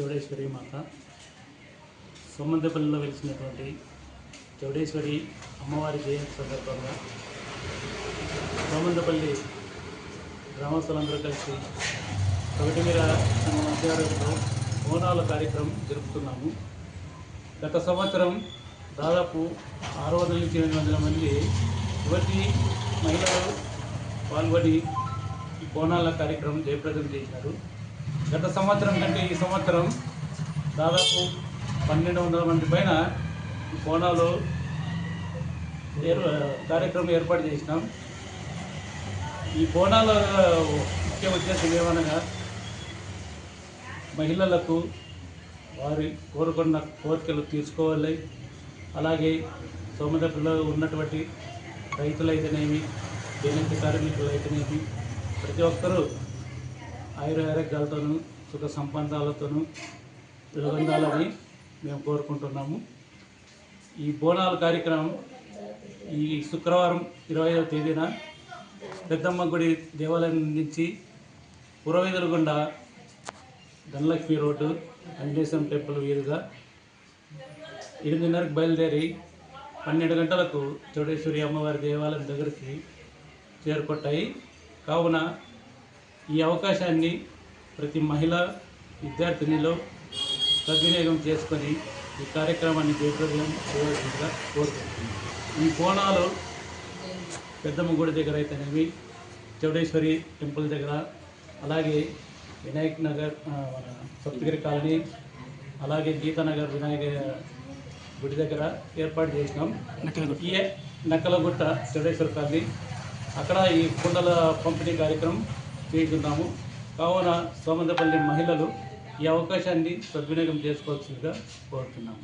చౌడేశ్వరి మాత. సోమందపల్లిలో వెలిసినటువంటి చౌడేశ్వరి అమ్మవారి జయంతి సందర్భంగా సోమంతపల్లి గ్రామస్తులందరూ కలిసి ఒకటిమీర మీద ఆధ్వర్యంలో బోనాల కార్యక్రమం జరుపుతున్నాము. గత సంవత్సరం దాదాపు ఆరు వందల నుంచి ఎనిమిది వందల మంది యువతి మహిళలు పాల్గొని ఈ బోనాల కార్యక్రమం జయప్రదం చేశారు. గత సంవత్సరం కంటే ఈ సంవత్సరం దాదాపు పన్నెండు వందల మంది పైన కోనాలో ఏర్ కార్యక్రమం ఏర్పాటు చేసినాం. ఈ బోనాల ముఖ్య ఉద్దేశం ఏమనగా మహిళలకు వారి కోరుకున్న కోరికలు తీర్చుకోవాలి. అలాగే సోమదప్పులో ఉన్నటువంటి రైతులైతేనేమి దేనికి కార్మికులు అయితేనేమి ప్రతి ఒక్కరూ ఆయుర సుఖ సంబంధాలతోనూ వెలుగొందాలని మేము కోరుకుంటున్నాము. ఈ బోనాల కార్యక్రమం ఈ శుక్రవారం ఇరవై ఐదవ తేదీన పెద్దమ్మ గుడి దేవాలయం నుంచి పురవీధుల ధనలక్ష్మి రోడ్డు వెంకటేశ్వరం టెంపుల్ వీరుగా ఎనిమిదిన్నరకు బయలుదేరి పన్నెండు గంటలకు చౌడేశ్వరి అమ్మవారి దేవాలయం దగ్గరికి చేరుకుంటాయి కావున ఈ అవకాశాన్ని ప్రతి మహిళ విద్యార్థినిలో సద్వినియోగం చేసుకొని ఈ కార్యక్రమాన్ని జయప్రదం చేయవలసిందిగా కోరుకుంటున్నాను. ఈ కోణాలు పెద్దమ్మ గుడి దగ్గర అయితేనేమి చౌడేశ్వరి టెంపుల్ దగ్గర అలాగే వినాయక్ నగర్ మన సప్తగిరి కాలనీ అలాగే గీతానగర్ వినాయక గుడి దగ్గర ఏర్పాటు చేసినాం. ఈ నక్కలగుట్ట చౌడేశ్వర కాలనీ. అక్కడ ఈ కుండల పంపిణీ కార్యక్రమం చేస్తున్నాము కావున సోమందపల్లి మహిళలు ఈ అవకాశాన్ని సద్వినియోగం చేసుకోవాల్సిందిగా కోరుతున్నాము.